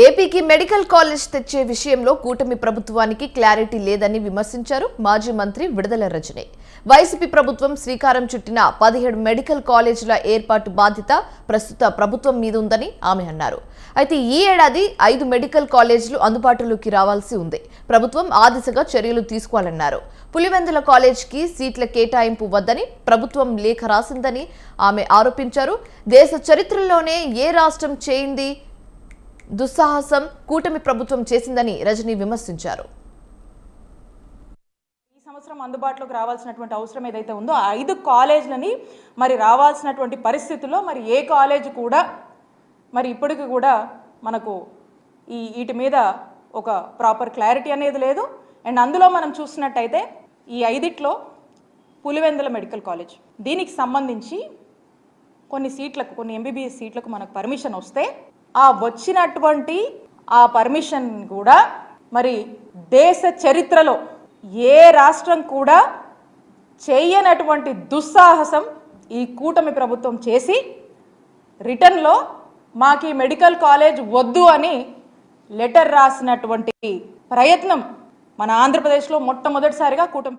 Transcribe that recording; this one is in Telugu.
ఏపీకి మెడికల్ కాలేజ్ తెచ్చే విషయంలో కూటమి ప్రభుత్వానికి క్లారిటీ లేదని విమర్శించారు మాజీ మంత్రి విడుదల రజనే. వైసీపీ ప్రభుత్వం శ్రీకారం చుట్టిన పదిహేడు మెడికల్ కాలేజీల ఏర్పాటు బాధ్యత ప్రస్తుత ప్రభుత్వం మీద ఉందని ఆమె అన్నారు. అయితే ఈ ఏడాది ఐదు మెడికల్ కాలేజీలు అందుబాటులోకి రావాల్సి ఉంది. ప్రభుత్వం ఆ దిశగా చర్యలు తీసుకోవాలన్నారు. పులివెందుల కాలేజ్కి సీట్ల కేటాయింపు వద్దని ప్రభుత్వం లేఖ రాసిందని ఆమె ఆరోపించారు. దేశ చరిత్రలోనే ఏ రాష్ట్రం చేయింది? దుస్సాహసం కూటమి ప్రభుత్వం చేసిందని రజనీ విమర్శించారు. ఈ సంవత్సరం అందుబాటులోకి రావాల్సినటువంటి అవసరం ఏదైతే ఉందో ఆ ఐదు కాలేజీలని మరి రావాల్సినటువంటి పరిస్థితుల్లో మరి ఏ కాలేజ్ కూడా మరి ఇప్పటికి కూడా మనకు ఈ వీటి మీద ఒక ప్రాపర్ క్లారిటీ అనేది లేదు. అండ్ అందులో మనం చూసినట్టయితే ఈ ఐదిట్లో పులివెందుల మెడికల్ కాలేజ్. దీనికి సంబంధించి కొన్ని సీట్లకు కొన్ని ఎంబీబీఎస్ సీట్లకు మనకు పర్మిషన్ వస్తే ఆ వచ్చినటువంటి ఆ పర్మిషన్ కూడా మరి దేశ చరిత్రలో ఏ రాష్ట్రం కూడా చేయనటువంటి దుస్సాహసం ఈ కూటమి ప్రభుత్వం చేసి రిటర్న్లో మాకు ఈ మెడికల్ కాలేజ్ వద్దు అని లెటర్ రాసినటువంటి ప్రయత్నం మన ఆంధ్రప్రదేశ్లో మొట్టమొదటిసారిగా కూటమి